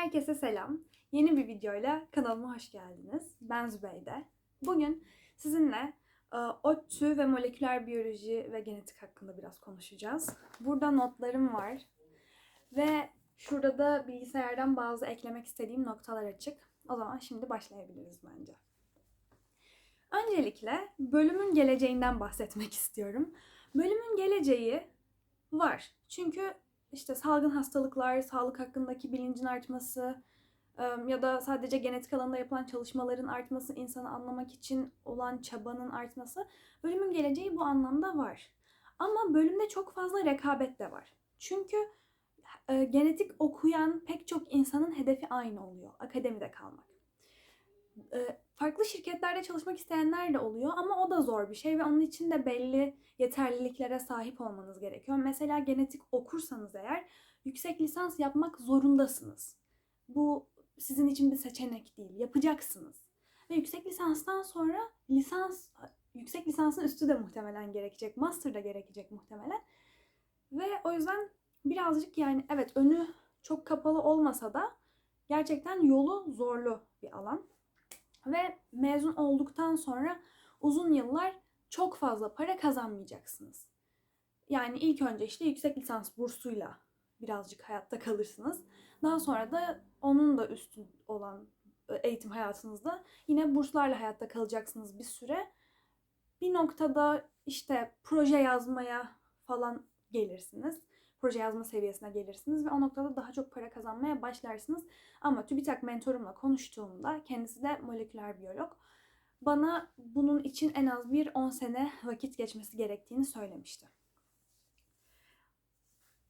Herkese selam. Yeni bir videoyla kanalıma hoş geldiniz. Ben Zübeyde. Bugün sizinle e, ODTÜ ve moleküler biyoloji ve genetik hakkında biraz konuşacağız. Burada notlarım var. Ve şurada da bilgisayardan bazı eklemek istediğim noktalar açık. O zaman şimdi başlayabiliriz bence. Öncelikle bölümün geleceğinden bahsetmek istiyorum. Bölümün geleceği var. Çünkü işte salgın hastalıklar, sağlık hakkındaki bilincin artması ya da sadece genetik alanında yapılan çalışmaların artması, insanı anlamak için olan çabanın artması bölümün geleceği bu anlamda var. Ama bölümde çok fazla rekabet de var. Çünkü e, genetik okuyan pek çok insanın hedefi aynı oluyor. Akademide kalmak. E, farklı şirketlerde çalışmak isteyenler de oluyor ama o da zor bir şey ve onun için de belli yeterliliklere sahip olmanız gerekiyor. Mesela genetik okursanız eğer yüksek lisans yapmak zorundasınız. Bu sizin için bir seçenek değil, yapacaksınız. Ve yüksek lisanstan sonra lisans, yüksek lisansın üstü de muhtemelen gerekecek, master da gerekecek muhtemelen. Ve o yüzden birazcık yani evet önü çok kapalı olmasa da gerçekten yolu zorlu bir alan. Ve mezun olduktan sonra uzun yıllar çok fazla para kazanmayacaksınız. Yani ilk önce işte yüksek lisans bursuyla birazcık hayatta kalırsınız. Daha sonra da onun da üstün olan eğitim hayatınızda yine burslarla hayatta kalacaksınız bir süre. Bir noktada işte proje yazmaya falan gelirsiniz. Proje yazma seviyesine gelirsiniz ve o noktada daha çok para kazanmaya başlarsınız. Ama TÜBİTAK mentorumla konuştuğumda kendisi de moleküler biyolog bana bunun için en az bir 10 sene vakit geçmesi gerektiğini söylemişti.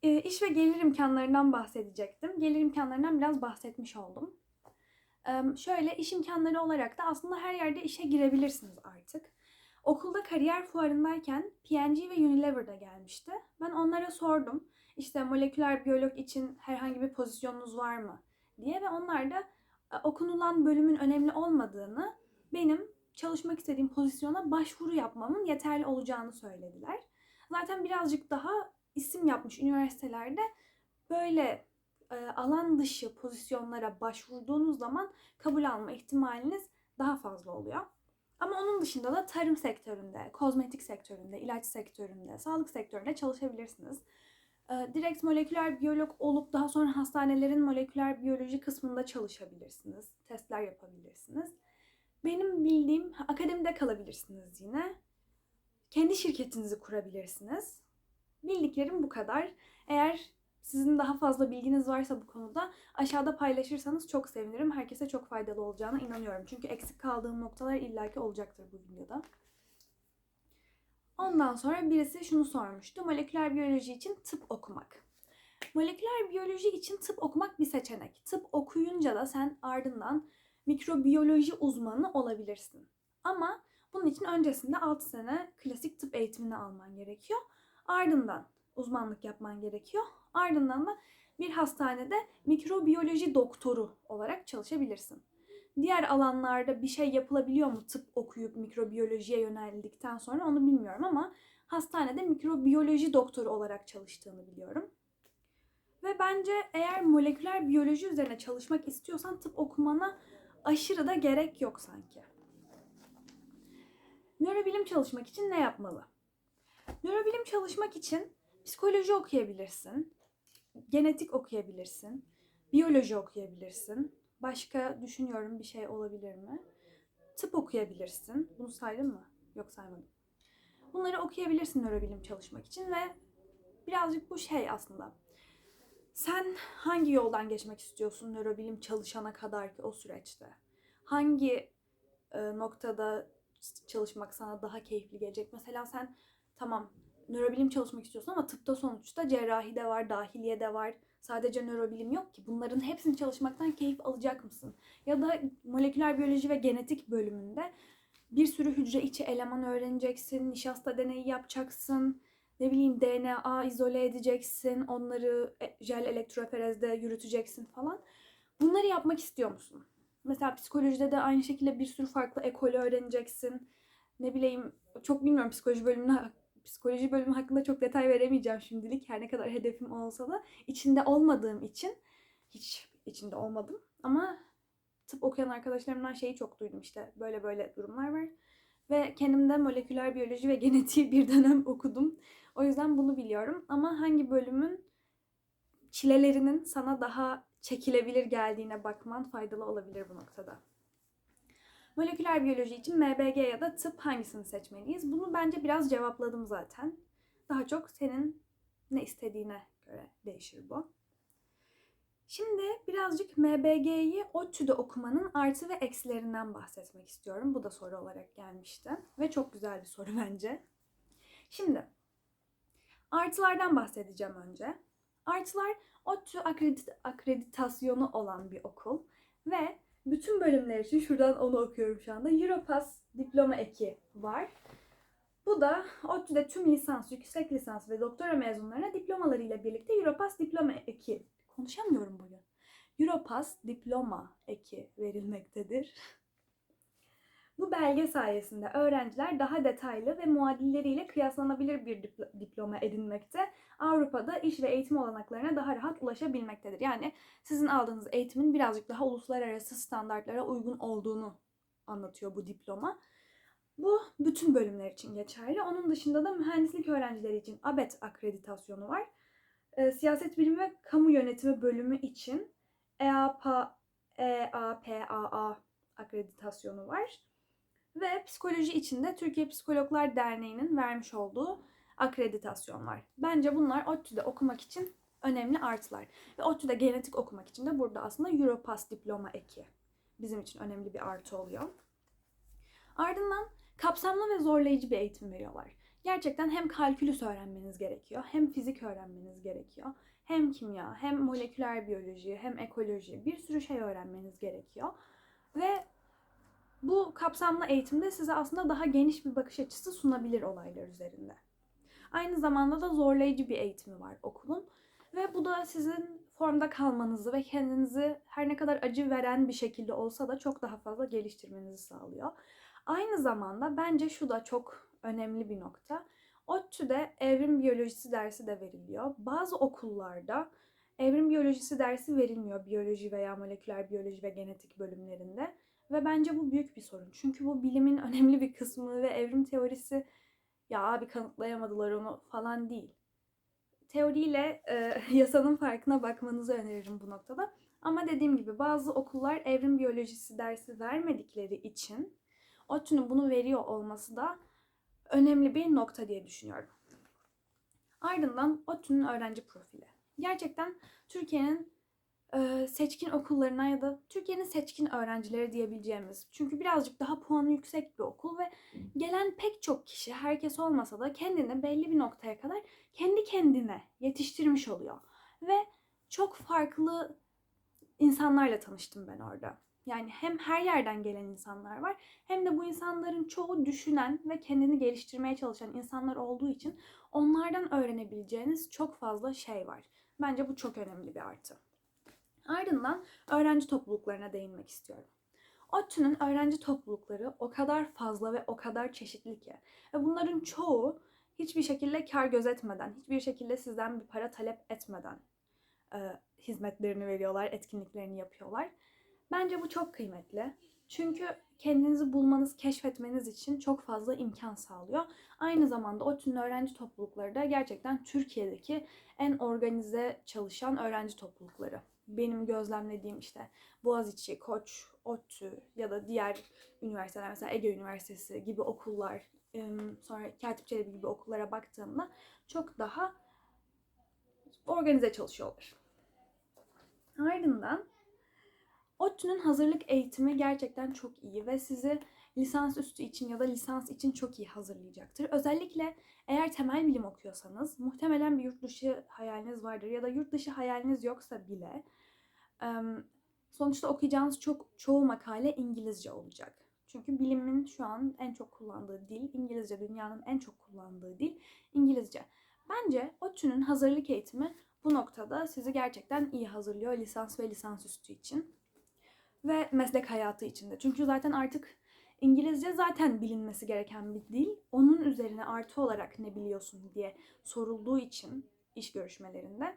E, iş ve gelir imkanlarından bahsedecektim. Gelir imkanlarından biraz bahsetmiş oldum. E, şöyle iş imkanları olarak da aslında her yerde işe girebilirsiniz artık. Okulda kariyer fuarındayken P&G ve Unilever'da gelmişti. Ben onlara sordum. İşte moleküler biyolog için herhangi bir pozisyonunuz var mı diye ve onlar da e, okunulan bölümün önemli olmadığını, benim çalışmak istediğim pozisyona başvuru yapmamın yeterli olacağını söylediler. Zaten birazcık daha isim yapmış üniversitelerde böyle e, alan dışı pozisyonlara başvurduğunuz zaman kabul alma ihtimaliniz daha fazla oluyor. Ama onun dışında da tarım sektöründe, kozmetik sektöründe, ilaç sektöründe, sağlık sektöründe çalışabilirsiniz. E, direkt moleküler biyolog olup daha sonra hastanelerin moleküler biyoloji kısmında çalışabilirsiniz. Testler yapabilirsiniz. Benim bildiğim akademide kalabilirsiniz yine. Kendi şirketinizi kurabilirsiniz. Bildiklerim bu kadar. Eğer sizin daha fazla bilginiz varsa bu konuda aşağıda paylaşırsanız çok sevinirim. Herkese çok faydalı olacağına inanıyorum. Çünkü eksik kaldığım noktalar illaki olacaktır bu videoda. Ondan sonra birisi şunu sormuştu. Moleküler biyoloji için tıp okumak. Moleküler biyoloji için tıp okumak bir seçenek. Tıp okuyunca da sen ardından mikrobiyoloji uzmanı olabilirsin. Ama bunun için öncesinde 6 sene klasik tıp eğitimini alman gerekiyor. Ardından uzmanlık yapman gerekiyor. Ardından da bir hastanede mikrobiyoloji doktoru olarak çalışabilirsin. Diğer alanlarda bir şey yapılabiliyor mu tıp okuyup mikrobiyolojiye yöneldikten sonra onu bilmiyorum ama hastanede mikrobiyoloji doktoru olarak çalıştığını biliyorum. Ve bence eğer moleküler biyoloji üzerine çalışmak istiyorsan tıp okumana aşırı da gerek yok sanki. Nörobilim çalışmak için ne yapmalı? Nörobilim çalışmak için psikoloji okuyabilirsin, genetik okuyabilirsin, biyoloji okuyabilirsin. Başka düşünüyorum bir şey olabilir mi? Tıp okuyabilirsin. Bunu saydım mı? Yok saymadım. Bunları okuyabilirsin nörobilim çalışmak için ve birazcık bu şey aslında. Sen hangi yoldan geçmek istiyorsun nörobilim çalışana kadar ki o süreçte? Hangi e, noktada çalışmak sana daha keyifli gelecek? Mesela sen tamam nörobilim çalışmak istiyorsun ama tıpta sonuçta cerrahi de var, dahiliye de var. Sadece nörobilim yok ki. Bunların hepsini çalışmaktan keyif alacak mısın? Ya da moleküler biyoloji ve genetik bölümünde bir sürü hücre içi eleman öğreneceksin, nişasta deneyi yapacaksın, ne bileyim DNA izole edeceksin, onları e, jel elektroforezde yürüteceksin falan. Bunları yapmak istiyor musun? Mesela psikolojide de aynı şekilde bir sürü farklı ekolü öğreneceksin. Ne bileyim çok bilmiyorum psikoloji bölümüne psikoloji bölümü hakkında çok detay veremeyeceğim şimdilik. Her ne kadar hedefim olsa da içinde olmadığım için hiç içinde olmadım ama tıp okuyan arkadaşlarımdan şeyi çok duydum işte böyle böyle durumlar var. Ve kendimde moleküler biyoloji ve genetiği bir dönem okudum. O yüzden bunu biliyorum. Ama hangi bölümün çilelerinin sana daha çekilebilir geldiğine bakman faydalı olabilir bu noktada. Moleküler biyoloji için MBG ya da tıp hangisini seçmeliyiz? Bunu bence biraz cevapladım zaten. Daha çok senin ne istediğine göre değişir bu. Şimdi birazcık MBG'yi ODTÜ'de okumanın artı ve eksilerinden bahsetmek istiyorum. Bu da soru olarak gelmişti. Ve çok güzel bir soru bence. Şimdi artılardan bahsedeceğim önce. Artılar ODTÜ akredit- akreditasyonu olan bir okul. Ve bütün bölümler için şuradan onu okuyorum şu anda. Europass diploma eki var. Bu da ODTÜ'de tüm lisans, yüksek lisans ve doktora mezunlarına diplomalarıyla birlikte Europass diploma eki konuşamıyorum bugün. Europass diploma eki verilmektedir. Bu belge sayesinde öğrenciler daha detaylı ve muadilleriyle kıyaslanabilir bir dipl- diploma edinmekte. Avrupa'da iş ve eğitim olanaklarına daha rahat ulaşabilmektedir. Yani sizin aldığınız eğitimin birazcık daha uluslararası standartlara uygun olduğunu anlatıyor bu diploma. Bu bütün bölümler için geçerli. Onun dışında da mühendislik öğrencileri için ABET akreditasyonu var. E, siyaset bilimi ve kamu yönetimi bölümü için EAPA, EAPAA akreditasyonu var. Ve psikoloji için de Türkiye Psikologlar Derneği'nin vermiş olduğu akreditasyon var. Bence bunlar ODTÜ'de okumak için önemli artılar. Ve ODTÜ'de genetik okumak için de burada aslında Europass diploma eki bizim için önemli bir artı oluyor. Ardından kapsamlı ve zorlayıcı bir eğitim veriyorlar. Gerçekten hem kalkülüs öğrenmeniz gerekiyor, hem fizik öğrenmeniz gerekiyor, hem kimya, hem moleküler biyoloji, hem ekoloji bir sürü şey öğrenmeniz gerekiyor. Ve bu kapsamlı eğitimde size aslında daha geniş bir bakış açısı sunabilir olaylar üzerinde. Aynı zamanda da zorlayıcı bir eğitimi var okulun. Ve bu da sizin formda kalmanızı ve kendinizi her ne kadar acı veren bir şekilde olsa da çok daha fazla geliştirmenizi sağlıyor. Aynı zamanda bence şu da çok önemli bir nokta. ODTÜ'de evrim biyolojisi dersi de veriliyor. Bazı okullarda evrim biyolojisi dersi verilmiyor biyoloji veya moleküler biyoloji ve genetik bölümlerinde. Ve bence bu büyük bir sorun. Çünkü bu bilimin önemli bir kısmı ve evrim teorisi ya abi kanıtlayamadılar onu falan değil. Teoriyle e, yasanın farkına bakmanızı öneririm bu noktada. Ama dediğim gibi bazı okullar evrim biyolojisi dersi vermedikleri için ODTÜ'nün bunu veriyor olması da önemli bir nokta diye düşünüyorum. Ardından ODTÜ'nün öğrenci profili. Gerçekten Türkiye'nin seçkin okullarına ya da Türkiye'nin seçkin öğrencileri diyebileceğimiz. Çünkü birazcık daha puanı yüksek bir okul ve gelen pek çok kişi herkes olmasa da kendini belli bir noktaya kadar kendi kendine yetiştirmiş oluyor. Ve çok farklı insanlarla tanıştım ben orada. Yani hem her yerden gelen insanlar var hem de bu insanların çoğu düşünen ve kendini geliştirmeye çalışan insanlar olduğu için onlardan öğrenebileceğiniz çok fazla şey var. Bence bu çok önemli bir artı. Ardından öğrenci topluluklarına değinmek istiyorum. ODTÜ'nün öğrenci toplulukları o kadar fazla ve o kadar çeşitli ki. Ve bunların çoğu hiçbir şekilde kar gözetmeden, hiçbir şekilde sizden bir para talep etmeden e, hizmetlerini veriyorlar, etkinliklerini yapıyorlar. Bence bu çok kıymetli. Çünkü kendinizi bulmanız, keşfetmeniz için çok fazla imkan sağlıyor. Aynı zamanda ODTÜ'nün öğrenci toplulukları da gerçekten Türkiye'deki en organize çalışan öğrenci toplulukları. Benim gözlemlediğim işte Boğaziçi, Koç, ODTÜ ya da diğer üniversiteler mesela Ege Üniversitesi gibi okullar, sonra Katip Çelebi gibi okullara baktığımda çok daha organize çalışıyorlar. Ardından ODTÜ'nün hazırlık eğitimi gerçekten çok iyi ve sizi lisans üstü için ya da lisans için çok iyi hazırlayacaktır. Özellikle eğer temel bilim okuyorsanız muhtemelen bir yurt dışı hayaliniz vardır ya da yurt dışı hayaliniz yoksa bile sonuçta okuyacağınız çok çoğu makale İngilizce olacak. Çünkü bilimin şu an en çok kullandığı dil İngilizce, dünyanın en çok kullandığı dil İngilizce. Bence ODTÜ'nün hazırlık eğitimi bu noktada sizi gerçekten iyi hazırlıyor lisans ve lisans üstü için ve meslek hayatı içinde. Çünkü zaten artık İngilizce zaten bilinmesi gereken bir dil. Onun üzerine artı olarak ne biliyorsun diye sorulduğu için iş görüşmelerinde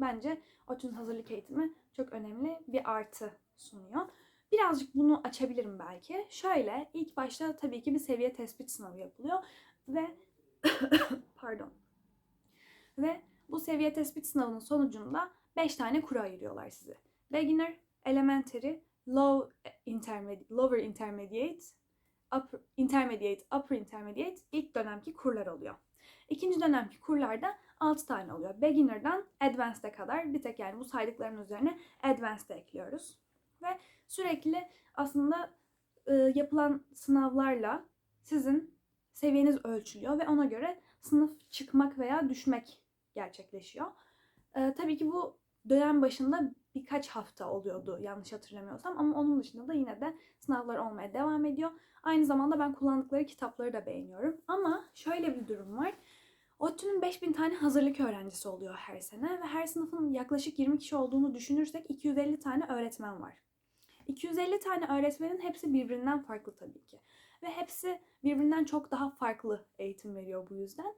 bence ODTÜ'nün hazırlık eğitimi çok önemli bir artı sunuyor. Birazcık bunu açabilirim belki. Şöyle ilk başta tabii ki bir seviye tespit sınavı yapılıyor ve pardon. Ve bu seviye tespit sınavının sonucunda 5 tane kuru ayırıyorlar size. Beginner, elementary, low intermediate, lower intermediate, upper, intermediate, upper intermediate ilk dönemki kurlar oluyor. İkinci dönemki kurlarda 6 tane oluyor. Beginner'dan Advanced'e kadar bir tek yani bu saydıkların üzerine Advanced'e ekliyoruz. Ve sürekli aslında e, yapılan sınavlarla sizin seviyeniz ölçülüyor ve ona göre sınıf çıkmak veya düşmek gerçekleşiyor. E, tabii ki bu dönem başında birkaç hafta oluyordu yanlış hatırlamıyorsam ama onun dışında da yine de sınavlar olmaya devam ediyor. Aynı zamanda ben kullandıkları kitapları da beğeniyorum. Ama şöyle bir durum var. ODTÜ'nün 5000 tane hazırlık öğrencisi oluyor her sene ve her sınıfın yaklaşık 20 kişi olduğunu düşünürsek 250 tane öğretmen var. 250 tane öğretmenin hepsi birbirinden farklı tabii ki. Ve hepsi birbirinden çok daha farklı eğitim veriyor bu yüzden.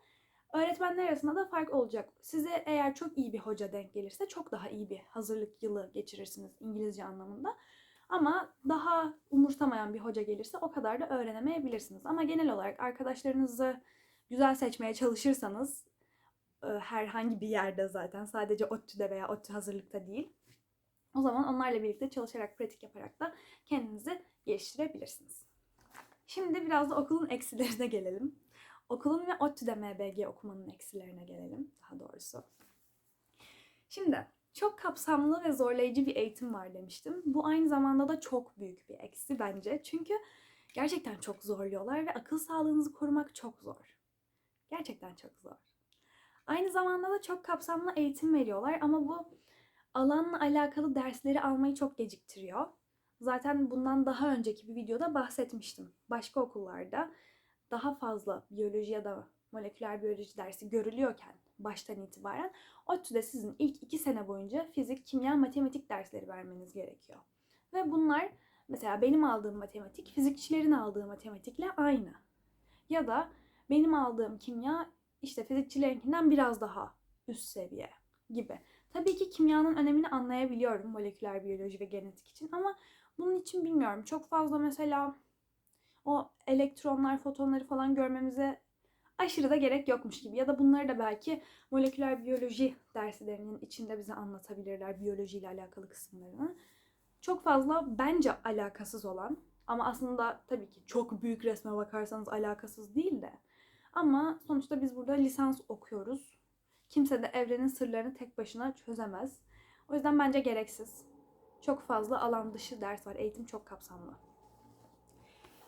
Öğretmenler arasında da fark olacak. Size eğer çok iyi bir hoca denk gelirse çok daha iyi bir hazırlık yılı geçirirsiniz İngilizce anlamında. Ama daha umursamayan bir hoca gelirse o kadar da öğrenemeyebilirsiniz. Ama genel olarak arkadaşlarınızı güzel seçmeye çalışırsanız e, herhangi bir yerde zaten sadece ODTÜ'de veya ODTÜ hazırlıkta değil. O zaman onlarla birlikte çalışarak, pratik yaparak da kendinizi geliştirebilirsiniz. Şimdi biraz da okulun eksilerine gelelim. Okulun ve ODTÜ'de MBG okumanın eksilerine gelelim daha doğrusu. Şimdi çok kapsamlı ve zorlayıcı bir eğitim var demiştim. Bu aynı zamanda da çok büyük bir eksi bence. Çünkü gerçekten çok zorluyorlar ve akıl sağlığınızı korumak çok zor. Gerçekten çok zor. Aynı zamanda da çok kapsamlı eğitim veriyorlar ama bu alanla alakalı dersleri almayı çok geciktiriyor. Zaten bundan daha önceki bir videoda bahsetmiştim. Başka okullarda daha fazla biyoloji ya da moleküler biyoloji dersi görülüyorken baştan itibaren ODTÜ'de sizin ilk iki sene boyunca fizik, kimya, matematik dersleri vermeniz gerekiyor. Ve bunlar mesela benim aldığım matematik fizikçilerin aldığı matematikle aynı. Ya da benim aldığım kimya işte fizikçilerinkinden biraz daha üst seviye gibi. Tabii ki kimyanın önemini anlayabiliyorum moleküler biyoloji ve genetik için ama bunun için bilmiyorum. Çok fazla mesela o elektronlar, fotonları falan görmemize aşırı da gerek yokmuş gibi. Ya da bunları da belki moleküler biyoloji derslerinin içinde bize anlatabilirler biyolojiyle alakalı kısımlarını. Çok fazla bence alakasız olan ama aslında tabii ki çok büyük resme bakarsanız alakasız değil de. Ama sonuçta biz burada lisans okuyoruz. Kimse de evrenin sırlarını tek başına çözemez. O yüzden bence gereksiz. Çok fazla alan dışı ders var. Eğitim çok kapsamlı.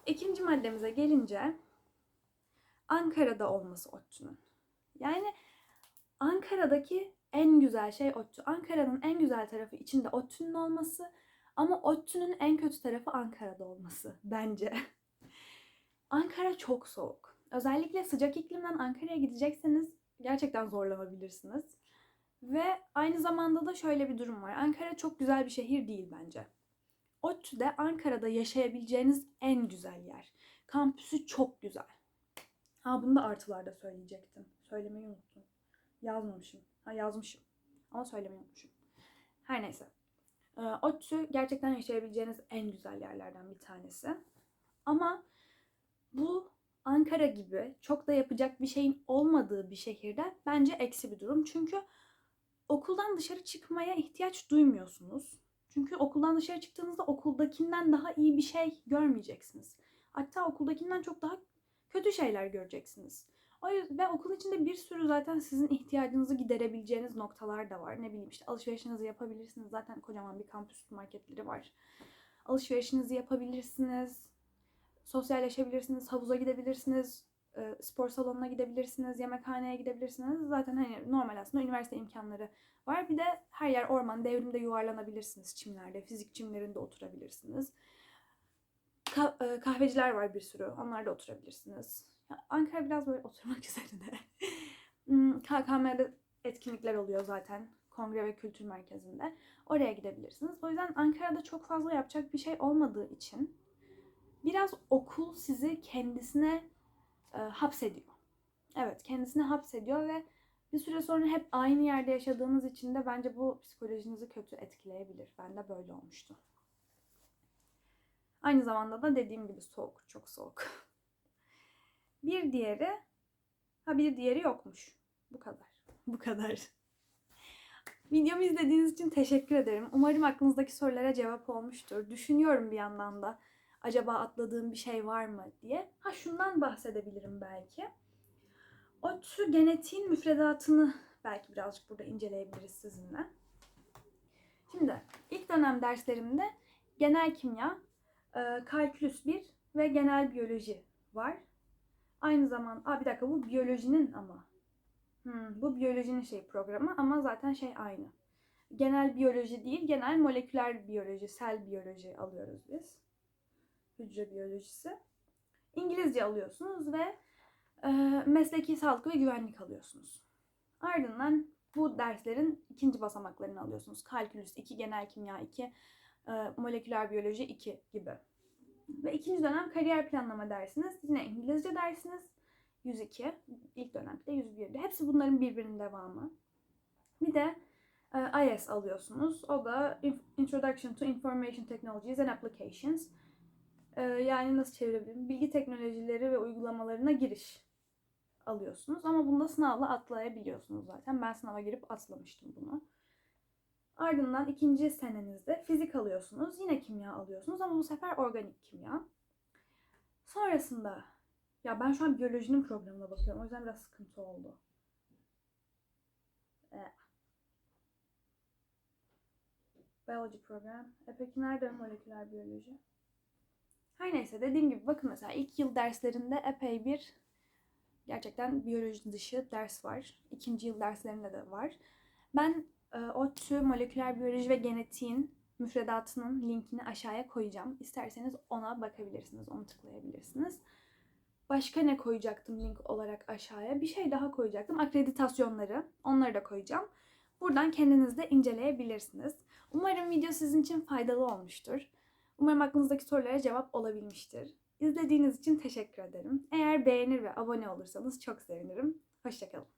İkinci maddemize gelince Ankara'da olması ODTÜ'nün. Yani Ankara'daki en güzel şey ODTÜ. Ankara'nın en güzel tarafı içinde ODTÜ'nün olması ama ODTÜ'nün en kötü tarafı Ankara'da olması bence. Ankara çok soğuk. Özellikle sıcak iklimden Ankara'ya gidecekseniz gerçekten zorlanabilirsiniz. Ve aynı zamanda da şöyle bir durum var. Ankara çok güzel bir şehir değil bence. ODTÜ'de Ankara'da yaşayabileceğiniz en güzel yer. Kampüsü çok güzel. Ha bunu da artılarda söyleyecektim. Söylemeyi unuttum. Yazmamışım. Ha yazmışım. Ama söylemeyi unutmuşum. Her neyse. Ee, ODTÜ gerçekten yaşayabileceğiniz en güzel yerlerden bir tanesi. Ama bu Ankara gibi çok da yapacak bir şeyin olmadığı bir şehirde bence eksi bir durum. Çünkü okuldan dışarı çıkmaya ihtiyaç duymuyorsunuz. Çünkü okuldan dışarı çıktığınızda okuldakinden daha iyi bir şey görmeyeceksiniz. Hatta okuldakinden çok daha kötü şeyler göreceksiniz. O yüzden ve okul içinde bir sürü zaten sizin ihtiyacınızı giderebileceğiniz noktalar da var. Ne bileyim işte alışverişinizi yapabilirsiniz. Zaten kocaman bir kampüs marketleri var. Alışverişinizi yapabilirsiniz. Sosyalleşebilirsiniz. Havuza gidebilirsiniz. E, Spor salonuna gidebilirsiniz. Yemekhaneye gidebilirsiniz. Zaten hani normal aslında üniversite imkanları var. Bir de her yer orman. Devrimde yuvarlanabilirsiniz çimlerde. Fizik çimlerinde oturabilirsiniz. Ka- e, kahveciler var bir sürü. Onlarda oturabilirsiniz. Ankara biraz böyle oturmak üzerine. Hmm, KKM'de etkinlikler oluyor zaten. Kongre ve Kültür Merkezi'nde. Oraya gidebilirsiniz. O yüzden Ankara'da çok fazla yapacak bir şey olmadığı için biraz okul sizi kendisine e, hapsediyor. Evet, kendisine hapsediyor ve Bir süre sonra hep aynı yerde yaşadığınız için de bence bu psikolojinizi kötü etkileyebilir. Ben de böyle olmuştu. Aynı zamanda da dediğim gibi soğuk, çok soğuk. Bir diğeri, ha bir diğeri yokmuş. Bu kadar. Bu kadar. Videomu izlediğiniz için teşekkür ederim. Umarım aklınızdaki sorulara cevap olmuştur. Düşünüyorum bir yandan da acaba atladığım bir şey var mı diye. Ha şundan bahsedebilirim belki. ODTÜ genetiğin müfredatını belki birazcık burada inceleyebiliriz sizinle. Şimdi ilk dönem derslerimde genel kimya, e, kalkülüs 1 ve genel biyoloji var. Aynı zaman, aa bir dakika bu biyolojinin ama. Hmm, bu biyolojinin şey programı ama zaten şey aynı. Genel biyoloji değil, genel moleküler biyoloji, sel biyoloji alıyoruz biz. Hücre biyolojisi. İngilizce alıyorsunuz ve e, mesleki sağlık ve güvenlik alıyorsunuz. Ardından bu derslerin ikinci basamaklarını alıyorsunuz. Kalkülüs 2, genel kimya 2, e, moleküler biyoloji 2 gibi. Ve ikinci dönem kariyer planlama dersiniz. Yine İngilizce dersiniz. 102. İlk dönemde 101'di. Hepsi bunların birbirinin devamı. Bir de e, IS alıyorsunuz. O da Introduction to Information Technologies and Applications. E, yani nasıl çevirebilirim? Bilgi teknolojileri ve uygulamalarına giriş alıyorsunuz. Ama bunda sınavla atlayabiliyorsunuz zaten. Ben sınava girip atlamıştım bunu. Ardından ikinci senenizde fizik alıyorsunuz. Yine kimya alıyorsunuz ama bu sefer organik kimya. Sonrasında ya ben şu an biyolojinin programına bakıyorum. O yüzden biraz sıkıntı oldu. Ee, Biology program. E peki nerede moleküler biyoloji? Her neyse dediğim gibi bakın mesela ilk yıl derslerinde epey bir gerçekten biyoloji dışı ders var. İkinci yıl derslerinde de var. Ben e, ODTÜ moleküler biyoloji ve genetiğin müfredatının linkini aşağıya koyacağım. İsterseniz ona bakabilirsiniz, onu tıklayabilirsiniz. Başka ne koyacaktım link olarak aşağıya? Bir şey daha koyacaktım. Akreditasyonları. Onları da koyacağım. Buradan kendiniz de inceleyebilirsiniz. Umarım video sizin için faydalı olmuştur. Umarım aklınızdaki sorulara cevap olabilmiştir. İzlediğiniz için teşekkür ederim. Eğer beğenir ve abone olursanız çok sevinirim. Hoşçakalın.